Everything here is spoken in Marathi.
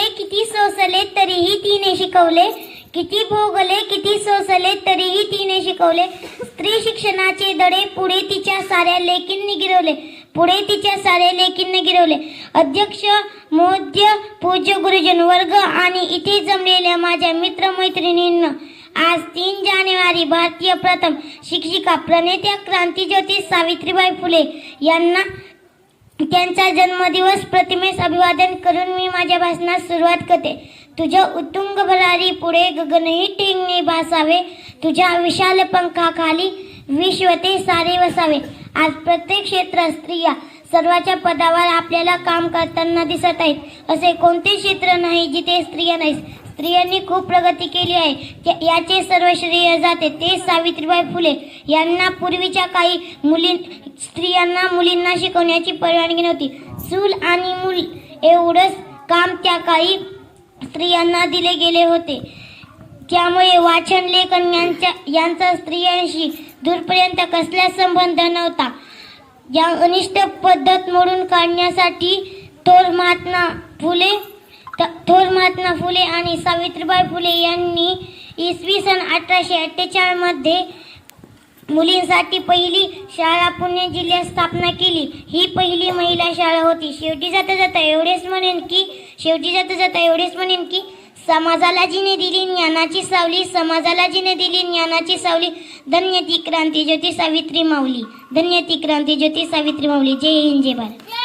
भोगले किती सोसले तरीही तिने शिकवले. किती भोगले किती सोसले तरीही तिने शिकवले. स्त्री शिक्षणाचे दडे पुढे तिच्या साऱ्या लेकींनी गिरवले. पुढे तिच्या साऱ्या लेकींनी गिरवले. अध्यक्ष मोद्य पूज्य गुरुजन वर्ग आणि इथे जमलेल्या माझ्या मित्रमैत्रिणींना आज तीन जानेवारी भारतीय प्रथम शिक्षिका प्रणेत्या क्रांतीज्योती सावित्रीबाई फुले यांना त्यांचा जन्मदिवस प्रतिमेस अभिवादन करून मी माझ्या भाषणास सुरुवात करते. तुझ्या उत्तुंग भरारी पुढे गगनही टिंगणे भासावे. तुझ्या विशाल पंखाखाली विश्वते सारे वसावे. आज प्रत्येक क्षेत्रात स्त्रिया सर्वाच्या पदावर आपल्याला काम करताना दिसत आहेत. असे कोणते क्षेत्र नाही जिथे स्त्रिया नाही स्त्रियांनी खूप प्रगती केली आहे. याचे सर्व श्रेय जाते. ते सावित्रीबाई फुले यांना पूर्वीच्या काही मुली स्त्रियांना मुलींना शिकवण्याची परवानगी नव्हती. चूल आणि मूल एवढंच काम त्या काही स्त्रियांना दिले गेले होते. त्यामुळे वाचन लेखन यांच्या यांचा स्त्रियांशी दूरपर्यंत कसला संबंध नव्हता. या अनिष्ट पद्धत मोडून काढण्यासाठी थोर महात्मा फुले थोर महात्मा फुले आणि सावित्रीबाई फुले यांनी इसवी सन अठराशे अठ्ठेचाळमध्ये मुलींसाठी पहिली शाळा पुणे जिल्ह्यात स्थापना केली. ही पहिली महिला शाळा होती. शेवटी जाता जाता एवढेच म्हणेन की शेवटी जाता जाता एवढेच म्हणेन की समाजाला जिने दिली ज्ञानाची सावली समाजाला जिने दिली ज्ञानाची सावली. धन्य ती क्रांती ज्योती सावित्री माऊली. धन्य ती क्रांती ज्योती सावित्री माऊली. जय हिंद जय भारत.